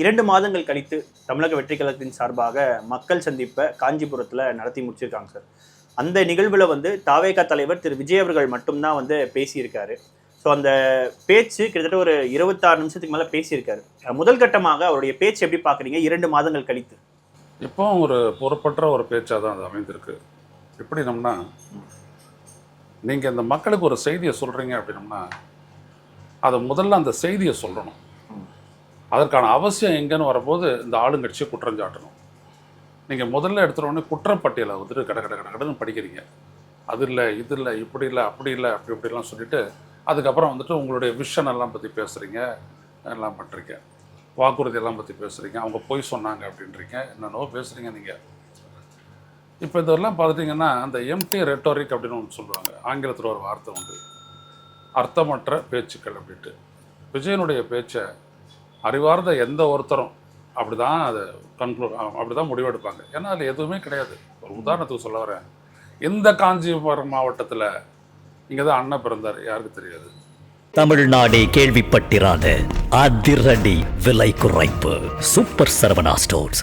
இரண்டு மாதங்கள் கழித்து தமிழக வெற்றி கழகத்தின் சார்பாக மக்கள் சந்திப்பை காஞ்சிபுரத்தில் நடத்தி முடிச்சிருக்காங்க சார். அந்த நிகழ்வில் வந்து தாவேகா தலைவர் திரு விஜய் அவர்கள் மட்டும்தான் வந்து பேசியிருக்காரு. ஸோ அந்த பேச்சு கிட்டத்தட்ட ஒரு இருபத்தாறு நிமிஷத்துக்கு மேலே பேசியிருக்காரு. முதல் கட்டமாக அவருடைய பேச்சு எப்படி பார்க்குறீங்க இரண்டு மாதங்கள் கழித்து. இப்போ ஒரு பொறுப்பற்ற ஒரு பேச்சாக தான் அது அமைந்திருக்கு. எப்படினோம்னா நீங்கள் இந்த மக்களுக்கு ஒரு செய்தியை சொல்கிறீங்க அப்படின்னம்னா அதை முதல்ல அந்த செய்தியை சொல்லணும். அதற்கான அவசியம் எங்கேன்னு வரும்போது இந்த ஆளுங்கட்சியை குற்றஞ்சாட்டணும் நீங்கள் முதல்ல எடுத்துகிற குற்றப்பட்டியலை வந்துட்டு கட கட கட கடன்னு படிக்கிறீங்க அது இல்லை இது இல்லை இப்படி இல்லை அப்படி இல்லை அப்படி இப்படிலாம் சொல்லிட்டு அதுக்கப்புறம் வந்துட்டு உங்களுடைய விஷன் எல்லாம் பற்றி பேசுகிறீங்க எல்லாம் பண்ணுறீங்க வாக்குறுதி எல்லாம் பற்றி பேசுகிறீங்க அவங்க பொய் சொன்னாங்க அப்படின்றீங்க. என்னென்னவோ பேசுகிறீங்க நீங்கள் இப்போ இதெல்லாம் பார்த்துட்டிங்கன்னா அந்த எம்டி ரெட்டோரிக் அப்படின்னு ஒன்று சொல்லுவாங்க. ஆங்கிலத்தில் ஒரு வார்த்தை உண்டு. அர்த்தமற்ற பேச்சுக்கள் அப்படின்ட்டு. விஜயனுடைய பேச்சை அறிவார்ந்த எந்த ஒருத்தரும் அப்படி தான் அதை கன்க்ளூட் அப்படி தான் முடிவெடுப்பாங்க. ஏன்னா அதில் எதுவுமே கிடையாது. ஒரு உதாரணத்துக்கு சொல்ல வரேன். இந்த காஞ்சிபுரம் மாவட்டத்தில் இங்கே தான் அண்ணன் பிறந்தார். யாருக்கு தெரியாது? தமிழ்நாடே கேள்விப்பட்டிராத அதிரடி விலை குறைப்பு. Super Saravana stores.